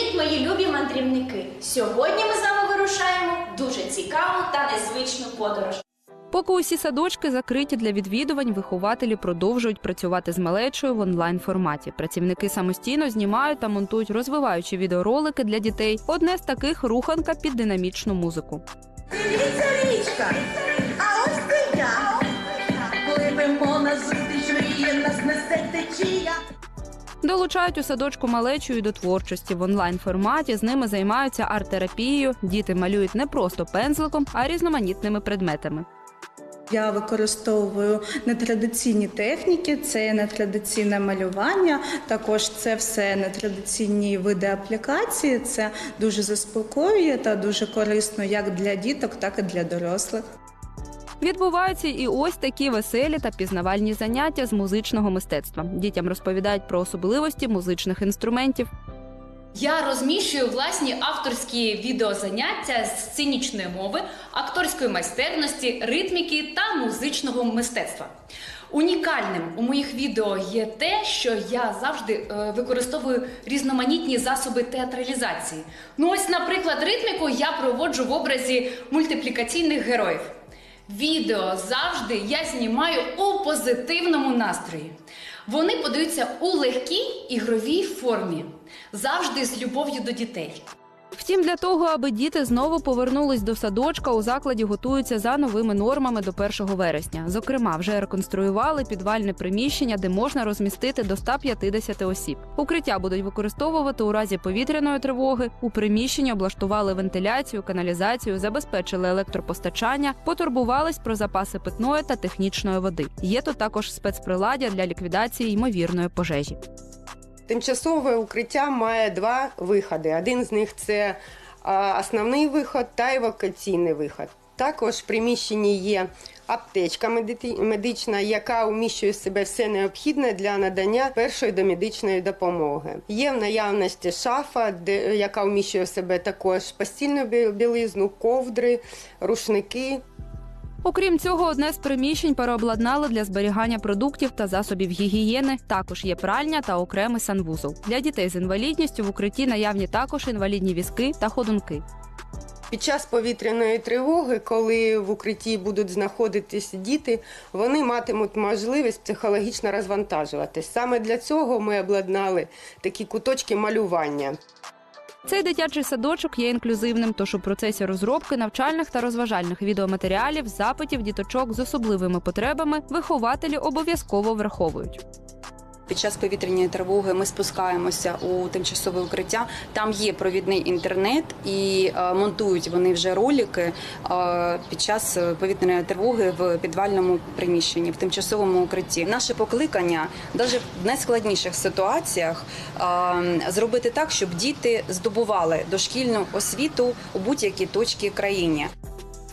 Привіт, мої любі мандрівники! Сьогодні ми з вами вирушаємо дуже цікаву та незвичну подорож. Поки усі садочки закриті для відвідувань, вихователі продовжують працювати з малечою в онлайн форматі. Працівники самостійно знімають та монтують розвиваючі відеоролики для дітей. Одне з таких руханка під динамічну музику. Дивіться річка, а ось це я. Пливемо на зустріч, мріє нас несе течія. Долучають у садочку малечу і до творчості в онлайн форматі. З ними займаються арт-терапією. Діти малюють не просто пензликом, а різноманітними предметами. Я використовую нетрадиційні техніки, це нетрадиційне малювання, також це все нетрадиційні види аплікації. Це дуже заспокоює та дуже корисно як для діток, так і для дорослих. Відбуваються і ось такі веселі та пізнавальні заняття з музичного мистецтва. Дітям розповідають про особливості музичних інструментів. Я розміщую власні авторські відеозаняття з сценічної мови, акторської майстерності, ритміки та музичного мистецтва. Унікальним у моїх відео є те, що я завжди е, використовую різноманітні засоби театралізації. Ну ось, наприклад, ритміку я проводжу в образі мультиплікаційних героїв. Відео завжди я знімаю у позитивному настрої. Вони подаються у легкій ігровій формі, завжди з любов'ю до дітей. Втім, для того, аби діти знову повернулись до садочка, у закладі готуються за новими нормами до 1 вересня. Зокрема, вже реконструювали підвальне приміщення, де можна розмістити до 150 осіб. Укриття будуть використовувати у разі повітряної тривоги. У приміщенні облаштували вентиляцію, каналізацію, забезпечили електропостачання, потурбувались про запаси питної та технічної води. Є тут також спецприладдя для ліквідації ймовірної пожежі. Тимчасове укриття має два виходи. Один з них це основний виход та евакуаційний виход. Також в приміщенні є аптечка медична, яка вміщує в себе все необхідне для надання першої домедичної допомоги. Є в наявності шафа, де, яка вміщує в себе також постільну бі- білизну, ковдри, рушники. Окрім цього, одне з приміщень переобладнали для зберігання продуктів та засобів гігієни. Також є пральня та окремий санвузол. Для дітей з інвалідністю в укритті наявні також інвалідні візки та ходунки. Під час повітряної тривоги, коли в укритті будуть знаходитись діти, вони матимуть можливість психологічно розвантажуватись. Саме для цього ми обладнали такі куточки малювання. Цей дитячий садочок є інклюзивним, тож у процесі розробки навчальних та розважальних відеоматеріалів, запитів діточок з особливими потребами вихователі обов'язково враховують. Під час повітряної тривоги ми спускаємося у тимчасове укриття. Там є провідний інтернет і е, монтують вони вже ролики е, під час повітряної тривоги в підвальному приміщенні, в тимчасовому укритті. Наше покликання навіть в найскладніших ситуаціях е, зробити так, щоб діти здобували дошкільну освіту у будь-якій точці країни.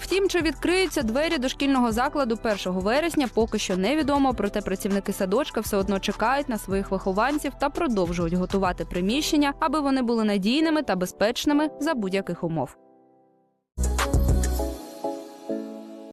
Втім, чи відкриються двері дошкільного закладу 1 вересня, поки що невідомо. Проте працівники садочка все одно чекають на своїх вихованців та продовжують готувати приміщення, аби вони були надійними та безпечними за будь-яких умов.